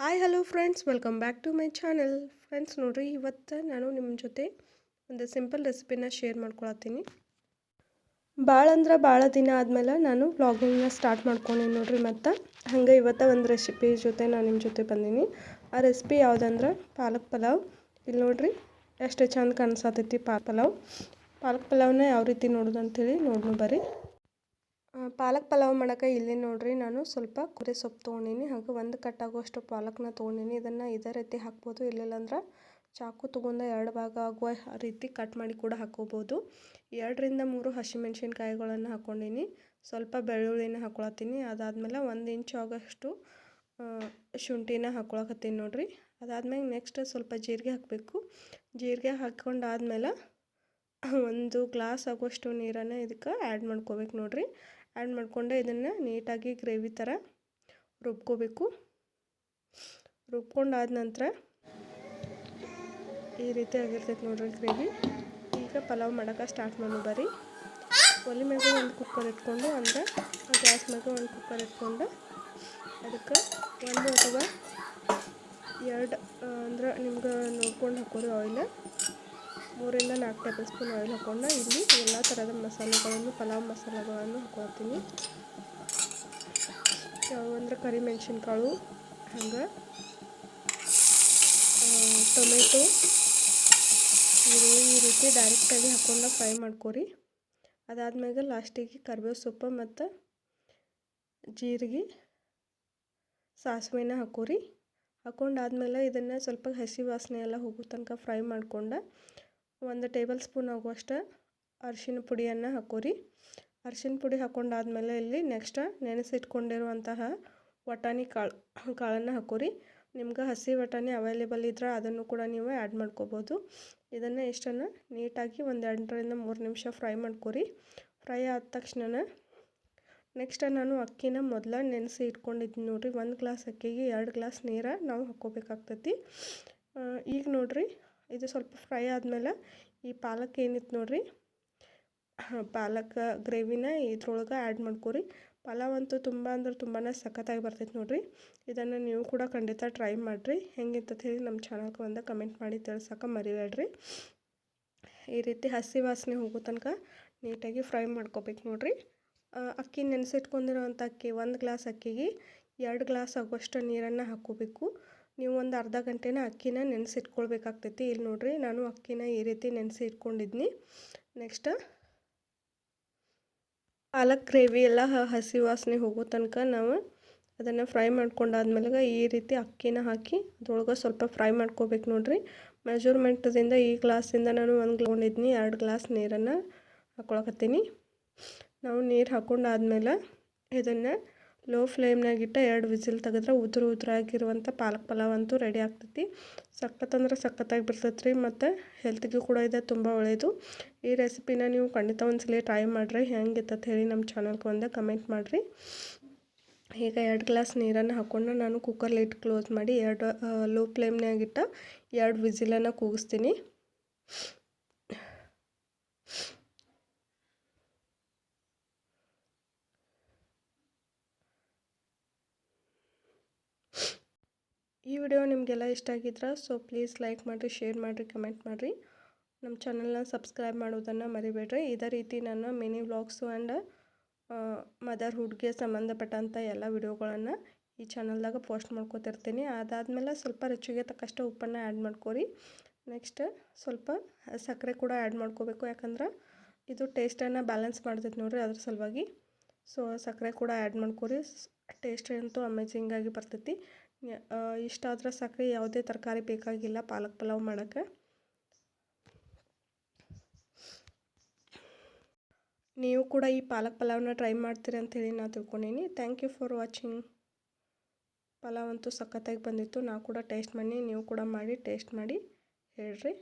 Hi hello friends welcome back to my channel friends ನೋಡಿರಿ, ಇವತ್ತು ನಾನು ನಿಮ್ಮ ಜೊತೆ ಒಂದು ಸಿಂಪಲ್ ರೆಸಿಪಿನ ಶೇರ್ ಮಾಡ್ಕೊಳತ್ತೀನಿ. ಭಾಳ ಅಂದ್ರೆ ಭಾಳ ದಿನ ಆದಮೇಲೆ ನಾನು ವ್ಲಾಗಿಂಗ್ನ ಸ್ಟಾರ್ಟ್ ಮಾಡ್ಕೊಂಡೀನಿ ನೋಡಿರಿ ಮತ್ತು. ಹಂಗೆ ಇವತ್ತು ಒಂದು ರೆಸಿಪಿ ಜೊತೆ ನಾನು ನಿಮ್ಮ ಜೊತೆ ಬಂದೀನಿ. ಆ ರೆಸಿಪಿ ಯಾವುದಂದ್ರೆ ಪಾಲಕ್ ಪಲಾವ್. ಇಲ್ಲಿ ನೋಡಿರಿ, ಎಷ್ಟು ಚಂದ ಕಾಣಿಸತೈತಿ ಪಾಲಕ್ ಪಲಾವ್. ಪಾಲಕ್ ಪಲಾವ್ನ ಯಾವ ರೀತಿ ನೋಡೋದು ಅಂಥೇಳಿ ನೋಡೋಣ ಬರ್ರಿ. ಪಾಲಕ್ ಪಲಾವ್ ಮಾಡೋಕೆ ಇಲ್ಲಿ ನೋಡ್ರಿ ನಾನು ಸ್ವಲ್ಪ ಕುರಿ ಸೊಪ್ಪು ತೊಗೊಂಡಿನಿ, ಹಾಗೆ ಒಂದು ಕಟ್ಟಾಗುವಷ್ಟು ಪಾಲಕ್ನ ತೊಗೊಂಡಿನಿ. ಇದನ್ನು ಇದೇ ರೀತಿ ಹಾಕ್ಬೋದು, ಇಲ್ಲಿಲ್ಲ ಅಂದ್ರೆ ಚಾಕು ತೊಗೊಂಡು ಎರಡು ಭಾಗ ಆಗುವ ರೀತಿ ಕಟ್ ಮಾಡಿ ಕೂಡ ಹಾಕೋಬೋದು ಎರಡರಿಂದ ಮೂರು ಹಸಿಮೆಣ್ಸಿನ್ಕಾಯಿಗಳನ್ನು ಹಾಕ್ಕೊಂಡೀನಿ. ಸ್ವಲ್ಪ ಬೆಳ್ಳುಳ್ಳಿನ ಹಾಕ್ಕೊಳತ್ತೀನಿ ಅದಾದಮೇಲೆ ಒಂದು ಇಂಚು ಆಗೋಷ್ಟು ಶುಂಠಿನ ಹಾಕ್ಕೊಳಕತ್ತೀನಿ ನೋಡಿರಿ. ಅದಾದ್ಮೇಲೆ ನೆಕ್ಸ್ಟ್ ಸ್ವಲ್ಪ ಜೀರಿಗೆ ಹಾಕಬೇಕು. ಜೀರಿಗೆ ಹಾಕ್ಕೊಂಡಾದ್ಮೇಲೆ ಒಂದು ಗ್ಲಾಸ್ ಆಗುವಷ್ಟು ನೀರನ್ನು ಇದಕ್ಕೆ ಆ್ಯಡ್ ಮಾಡ್ಕೋಬೇಕು ನೋಡಿರಿ. ಆ್ಯಡ್ ಮಾಡಿಕೊಂಡು ಇದನ್ನು ನೀಟಾಗಿ ಗ್ರೇವಿ ಥರ ರುಬ್ಕೋಬೇಕು. ರುಬ್ಕೊಂಡಾದ ನಂತರ ಈ ರೀತಿ ಆಗಿರ್ತೈತೆ ನೋಡ್ರಿ ಗ್ರೇವಿ ಈಗ ಪಲಾವ್ ಮಾಡೋಕೆ ಸ್ಟಾರ್ಟ್ ಮಾಡೋದು ಬರ್ರಿ. ಒಲೆ ಮ್ಯಾಗ ಒಂದು ಕುಕ್ಕರ್ ಇಟ್ಕೊಂಡು ಅಂದರೆ ಗ್ಯಾಸ್ ಮ್ಯಾಗ ಒಂದು ಕುಕ್ಕರ್ ಇಟ್ಕೊಂಡು ಅದಕ್ಕೆ ಒಂದು ಅಥವಾ ಎರಡು ಅಂದ್ರೆ ನಿಮ್ಗೆ ನೋಡ್ಕೊಂಡು ಹಾಕೋರಿ ಆಯಿಲ್ ಮೂರಿಂದ ನಾಲ್ಕು ಟೇಬಲ್ ಸ್ಪೂನ್ ಆಯಿಲ್ ಹಾಕ್ಕೊಂಡು ಇಲ್ಲಿ ಎಲ್ಲ ಥರದ ಮಸಾಲೆಗಳನ್ನು, ಪಲಾವ್ ಮಸಾಲೆಗಳನ್ನು ಹಾಕೊಳ್ತೀನಿ. ಯಾವಂದ್ರೆ ಕರಿಮೆಣಸಿನ್ಕಾಳು, ಹಂಗೆ. ಟೊಮೆಟೊ ಈ ರೀತಿ ಡೈರೆಕ್ಟಾಗಿ ಹಾಕ್ಕೊಂಡು ಫ್ರೈ ಮಾಡ್ಕೊರಿ. ಅದಾದ್ಮೇಲೆ ಲಾಸ್ಟಿಗೆ ಕರಿಬೇವು ಸೊಪ್ಪು ಮತ್ತು ಜೀರಿಗೆ, ಸಾಸಿವೆನ ಹಾಕೋರಿ. ಹಾಕೊಂಡಾದ್ಮೇಲೆ ಇದನ್ನು ಸ್ವಲ್ಪ ಹಸಿ ವಾಸನೆ ಎಲ್ಲ ಹೋಗೋ ತನಕ ಫ್ರೈ ಮಾಡ್ಕೊಂಡು ಒಂದು ಟೇಬಲ್ ಸ್ಪೂನ್ ಆಗುವಷ್ಟು ಅರಿಶಿನ ಪುಡಿಯನ್ನು ಹಾಕೋರಿ. ಅರಿಶಿನ ಪುಡಿ ಹಾಕೊಂಡಾದ್ಮೇಲೆ ಇಲ್ಲಿ ನೆಕ್ಸ್ಟ್ ನೆನೆಸಿಟ್ಕೊಂಡಿರುವಂತಹ ವಟಾಣಿ ಕಾಳು, ಕಾಳನ್ನು ಹಾಕೋರಿ. ನಿಮ್ಗೆ ಹಸಿ ವಟಾಣಿ ಅವೈಲೇಬಲ್ ಇದ್ರೆ ಅದನ್ನು ಕೂಡ ನೀವು ಆ್ಯಡ್ ಮಾಡ್ಕೋಬೋದು. ಇದನ್ನು ಇಷ್ಟನ್ನು ನೀಟಾಗಿ ಒಂದು ಎಂಟರಿಂದ ಮೂರು ನಿಮಿಷ ಫ್ರೈ ಮಾಡ್ಕೊರಿ. ಫ್ರೈ ಆದ ತಕ್ಷಣ ನೆಕ್ಸ್ಟ್ ನಾನು ಅಕ್ಕಿನ ಮೊದಲ ನೆನೆಸಿ ಇಟ್ಕೊಂಡಿದ್ದೀನಿ ನೋಡಿರಿ. ಒಂದು ಗ್ಲಾಸ್ ಅಕ್ಕಿಗೆ ಎರಡು ಗ್ಲಾಸ್ ನೀರ ನಾವು ಹಾಕ್ಕೋಬೇಕಾಗ್ತೈತಿ ಈಗ ನೋಡಿರಿ ಇದು ಸ್ವಲ್ಪ ಫ್ರೈ ಆದಮೇಲೆ ಈ ಪಾಲಕ್ ಏನಿತ್ತು ನೋಡಿರಿ? ಪಾಲಕ್, ಗ್ರೇವಿನ ಇದ್ರೊಳಗೆ ಆ್ಯಡ್ ಮಾಡ್ಕೊರಿ. ಪಲಾವ್ ಅಂತೂ ತುಂಬ ಅಂದ್ರೆ ತುಂಬಾ ಸಖತ್ತಾಗಿ ಬರ್ತೈತೆ ನೋಡಿರಿ. ಇದನ್ನು ನೀವು ಕೂಡ ಖಂಡಿತ ಟ್ರೈ ಮಾಡಿರಿ. ಹೆಂಗಿರ್ತೈತೆ ಹೇಳಿ ನಮ್ಮ ಚಾನಲ್ಗೆ ಒಂದು ಕಮೆಂಟ್ ಮಾಡಿ ತಿಳ್ಸೋಕೆ ಮರಿಬೇಡ್ರಿ. ಈ ರೀತಿ ಹಸಿ ವಾಸನೆ ಹೋಗೋ ತನಕ ನೀಟಾಗಿ ಫ್ರೈ ಮಾಡ್ಕೋಬೇಕು ನೋಡಿರಿ. ಅಕ್ಕಿ ನೆನೆಸಿಟ್ಕೊಂಡಿರೋವಂಥ ಅಕ್ಕಿ, ಒಂದು ಗ್ಲಾಸ್ ಅಕ್ಕಿಗೆ ಎರಡು ಗ್ಲಾಸ್ ಆಗುವಷ್ಟು ನೀರನ್ನು ಹಾಕ್ಕೋಬೇಕು. ನೀವು ಒಂದು ಅರ್ಧ ಗಂಟೆನ ಅಕ್ಕಿನ ನೆನೆಸಿಟ್ಕೊಳ್ಬೇಕಾಗ್ತೈತಿ. ಇಲ್ಲಿ ನೋಡಿರಿ, ನಾನು ಅಕ್ಕಿನ ಈ ರೀತಿ ನೆನೆಸಿ ಇಟ್ಕೊಂಡಿದ್ನಿ ನೆಕ್ಸ್ಟ್ ಪಾಲಕ್ ಗ್ರೇವಿ ಎಲ್ಲ ಹಸಿ ವಾಸನೆ ಹೋಗೋ ತನಕ ನಾವು ಅದನ್ನು ಫ್ರೈ ಮಾಡ್ಕೊಂಡಾದ್ಮೇಲೆ ಈ ರೀತಿ ಅಕ್ಕಿನ ಹಾಕಿ ಅದ್ರೊಳಗೆ ಸ್ವಲ್ಪ ಫ್ರೈ ಮಾಡ್ಕೋಬೇಕು ನೋಡಿರಿ. ಮೆಜರ್ಮೆಂಟದಿಂದ ಈ ಗ್ಲಾಸಿಂದ ನಾನು ಒಂದು ತೊಗೊಂಡಿದ್ನಿ ಎರಡು ಗ್ಲಾಸ್ ನೀರನ್ನು ಹಾಕ್ಕೊಳಕತ್ತೀನಿ ನಾವು ನೀರು ಹಾಕ್ಕೊಂಡಾದ್ಮೇಲೆ ಇದನ್ನು ಲೋ ಫ್ಲೇಮ್ನಾಗಿಟ್ಟು ಎರಡು ವಿಸಿಲ್ ತೆಗೆದ್ರೆ ಉದುರು ಉದುರಾಗಿರುವಂಥ ಪಾಲಕ್ ಪಲಾವ್ ಅಂತೂ ರೆಡಿ ಆಗ್ತೈತಿ. ಸಖತ್ತಂದ್ರೆ ಸಖತ್ತಾಗಿ ಬರ್ತೈತೆ ರೀ ಮತ್ತು ಹೆಲ್ತ್ಗೂ ಕೂಡ ಇದೆ, ತುಂಬ ಒಳ್ಳೆಯದು ಈ ರೆಸಿಪಿನ ನೀವು ಖಂಡಿತ ಒಂದ್ಸಲ ಟ್ರೈ ಮಾಡಿರಿ ಹೆಂಗಿರ್ತೈತೆ ಹೇಳಿ ನಮ್ಮ ಚಾನಲ್ಗೆ ಬಂದು ಕಮೆಂಟ್ ಮಾಡಿರಿ. ಈಗ ಎರಡು ಗ್ಲಾಸ್ ನೀರನ್ನು ಹಾಕ್ಕೊಂಡು ನಾನು ಕುಕ್ಕರ್ ಲಿಟ್ ಕ್ಲೋಸ್ ಮಾಡಿ ಎರಡು ಲೋ ಫ್ಲೇಮ್ನಾಗಿಟ್ಟು ಎರಡು ವಿಸಿಲನ್ನು ಕೂಗಿಸ್ತೀನಿ. ಈ ವಿಡಿಯೋ ನಿಮಗೆಲ್ಲ ಇಷ್ಟ ಆಗಿದ್ರೆ ಸೊ ಪ್ಲೀಸ್ ಲೈಕ್ ಮಾಡಿರಿ ಶೇರ್ ಮಾಡಿರಿ ಕಮೆಂಟ್ ಮಾಡಿರಿ. ನಮ್ಮ ಚಾನಲ್ನ ಸಬ್ಸ್ಕ್ರೈಬ್ ಮಾಡೋದನ್ನು ಮರಿಬೇಡ್ರಿ. ಇದೇ ರೀತಿ ನಾನು ಮಿನಿ ವ್ಲಾಗ್ಸು ಆ್ಯಂಡ್ ಮದರ್ಹುಡ್ಗೆ ಸಂಬಂಧಪಟ್ಟಂಥ ಎಲ್ಲ ವಿಡಿಯೋಗಳನ್ನು ಈ ಚಾನಲ್ದಾಗ ಪೋಸ್ಟ್ ಮಾಡ್ಕೋತಿರ್ತೀನಿ. ಅದಾದಮೇಲೆ ಸ್ವಲ್ಪ ರುಚಿಗೆ ತಕ್ಕಷ್ಟು ಉಪ್ಪನ್ನು ಆ್ಯಡ್ ಮಾಡ್ಕೊರಿ. ನೆಕ್ಸ್ಟ್ ಸ್ವಲ್ಪ ಸಕ್ಕರೆ ಕೂಡ ಆ್ಯಡ್ ಮಾಡ್ಕೋಬೇಕು. ಯಾಕಂದ್ರೆ ಇದು ಟೇಸ್ಟನ್ನು ಬ್ಯಾಲೆನ್ಸ್ ಮಾಡ್ತೈತೆ ನೋಡಿರಿ ಅದ್ರ ಸಲುವಾಗಿ. ಸೊ ಸಕ್ಕರೆ ಕೂಡ ಆ್ಯಡ್ ಮಾಡ್ಕೊರಿ. ಟೇಸ್ಟ್ ಅಂತೂ ಅಮೇಝಿಂಗಾಗಿ ಬರ್ತೈತಿ. ಇಷ್ಟಾದ್ರೆ ಸಾಕ್ರಿ ಯಾವುದೇ ತರಕಾರಿ ಬೇಕಾಗಿಲ್ಲ, ಪಾಲಕ್ ಪಲಾವ್ ಮಾಡೋಕ್ಕೆ. ನೀವು ಕೂಡ ಈ ಪಾಲಕ್ ಪಲಾವ್ನ ಟ್ರೈ ಮಾಡ್ತೀರಿ ಹೇಳಿ ನಾನು ತಿಳ್ಕೊಂಡೀನಿ. Thank you for watching pulao ಅಂತೂ ಸಖತ್ತಾಗಿ ಬಂದಿತ್ತು. ನಾವು ಕೂಡ ಟೇಸ್ಟ್ ಮಾಡಿ, ನೀವು ಕೂಡ ಮಾಡಿ, ಟೇಸ್ಟ್ ಮಾಡಿ ಹೇಳ್ರಿ.